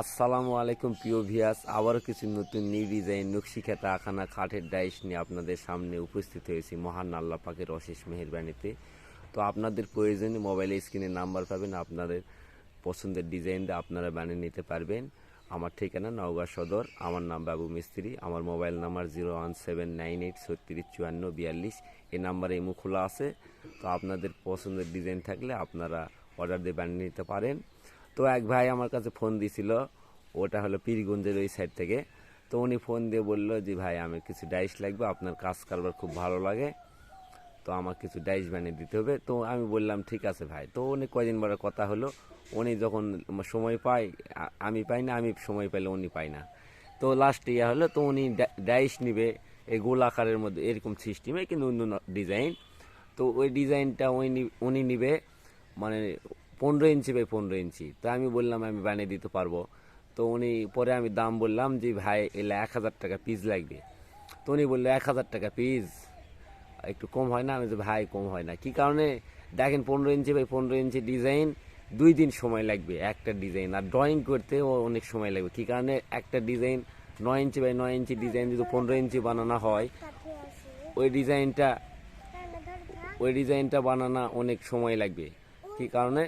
আসসালামু আলাইকুম, প্রিয় ভিয়াস আবারও কিছু নতুন নিউ ডিজাইন নকশিখাতা আখানা, খাটের ডাইস নিয়ে আপনাদের সামনে উপস্থিত হয়েছি মহান আল্লাহ পাকের অশেষ মেহেরবানিতে। তো আপনাদের প্রয়োজনে মোবাইলে স্ক্রিনে নাম্বার পাবেন, আপনাদের পছন্দের ডিজাইন আপনারা বানিয়ে নিতে পারবেন। আমার ঠিকানা নওগাঁ সদর, আমার নাম বাবু মিস্ত্রি, আমার mobile number zero one seven nine eight ছত্রিশ চুয়ান্ন বিয়াল্লিশ, এই নাম্বারে এমু খোলা আছে। তো আপনাদের পছন্দের ডিজাইন থাকলে আপনারা অর্ডার দিয়ে বানিয়ে নিতে পারেন। তো এক ভাই আমার কাছে ফোন দিছিল। ওটা হলো পীরগঞ্জের ওই সাইড থেকে। তো উনি ফোন দিয়ে বলল যে, ভাই, আমি কিছু ডাইস লাগবে, আপনার কাজ কারবার খুব ভালো লাগে। তো আমার কিছু ডাইস বানিয়ে দিতে হবে। তো আমি বললাম, ঠিক আছে ভাই। তো উনি কয়দিন পরে কথা হলো। উনি যখন সময় পায় আমি পাই না, আমি সময় পাইলে উনি পাই না। তো লাস্ট ইয়ে হলো, তো উনি ডাইস নিবে এই গোল আকারের মধ্যে, এরকম সিস্টেমে কিন্তু অন্য ডিজাইন তো ওই ডিজাইনটা উনি উনি নিবে। মানে পনেরো ইঞ্চি বাই পনেরো ইঞ্চি। তো আমি বললাম, আমি বানিয়ে দিতে পারব। তো উনি পরে আমি দাম বললাম যে, ভাই, এলে এক হাজার টাকা পিস লাগবে। তো উনি বলল, এক হাজার টাকা পিস একটু কম হয় না? আমি যে ভাই, কম হয় না। কি কারণে? দেখেন, পনেরো ইঞ্চি বাই পনেরো ইঞ্চি ডিজাইন, দুই দিন সময় লাগবে একটা ডিজাইন। আর ড্রয়িং করতেও অনেক সময় লাগবে। কি কারণে? একটা ডিজাইন নয় ইঞ্চি বাই নয় ইঞ্চি ডিজাইন যদি পনেরো ইঞ্চি বানানো হয়, ওই ডিজাইনটা ওই ডিজাইনটা বানানো অনেক সময় লাগবে। কি কারণে?